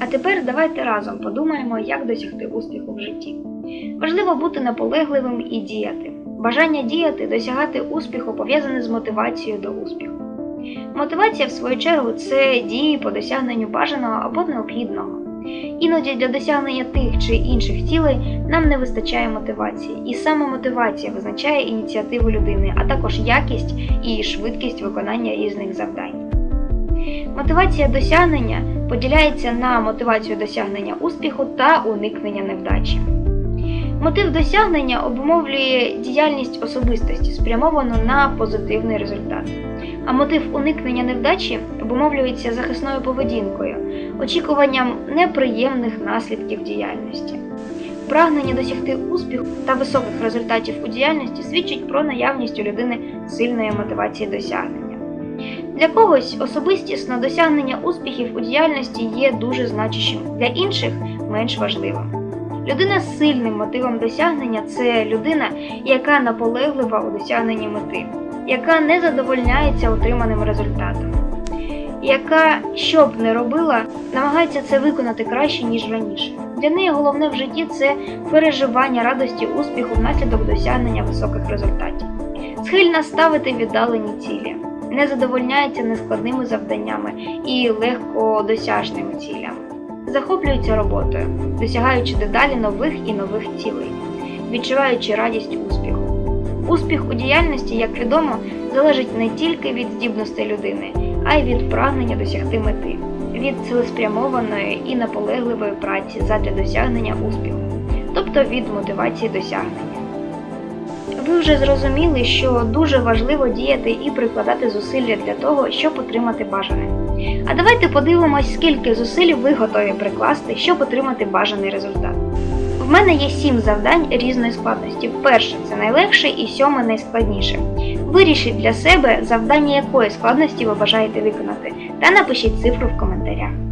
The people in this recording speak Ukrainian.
А тепер давайте разом подумаємо, як досягти успіху в житті. Важливо бути наполегливим і діяти. Бажання діяти, досягати успіху пов'язане з мотивацією до успіху. Мотивація, в свою чергу, це дії по досягненню бажаного або необхідного. Іноді для досягнення тих чи інших цілей нам не вистачає мотивації, і саме мотивація визначає ініціативу людини, а також якість і швидкість виконання різних завдань. Мотивація досягнення поділяється на мотивацію досягнення успіху та уникнення невдачі. Мотив досягнення обумовлює діяльність особистості, спрямовану на позитивний результат. А мотив уникнення невдачі обумовлюється захисною поведінкою, очікуванням неприємних наслідків діяльності. Прагнення досягти успіху та високих результатів у діяльності свідчить про наявність у людини сильної мотивації досягнення. Для когось особистісно досягнення успіхів у діяльності є дуже значущим, для інших менш важливим. Людина з сильним мотивом досягнення це людина, яка наполеглива у досягненні мети, яка не задовольняється отриманим результатом, яка, що б не робила, намагається це виконати краще, ніж раніше. Для неї головне в житті це переживання радості успіху внаслідок досягнення високих результатів, схильна ставити віддалені цілі, не задовольняється нескладними завданнями і легкодосяжними цілями захоплюються роботою, досягаючи дедалі нових і нових цілей, відчуваючи радість успіху. Успіх у діяльності, як відомо, залежить не тільки від здібностей людини, а й від прагнення досягти мети, від цілеспрямованої і наполегливої праці задля досягнення успіху, тобто від мотивації досягнення. Ви вже зрозуміли, що дуже важливо діяти і прикладати зусилля для того, щоб отримати бажане. А давайте подивимось, скільки зусиль ви готові прикласти, щоб отримати бажаний результат. В мене є сім завдань різної складності. Перше це найлегше і сьоме найскладніше. Вирішіть для себе завдання якої складності ви бажаєте виконати, та напишіть цифру в коментарях.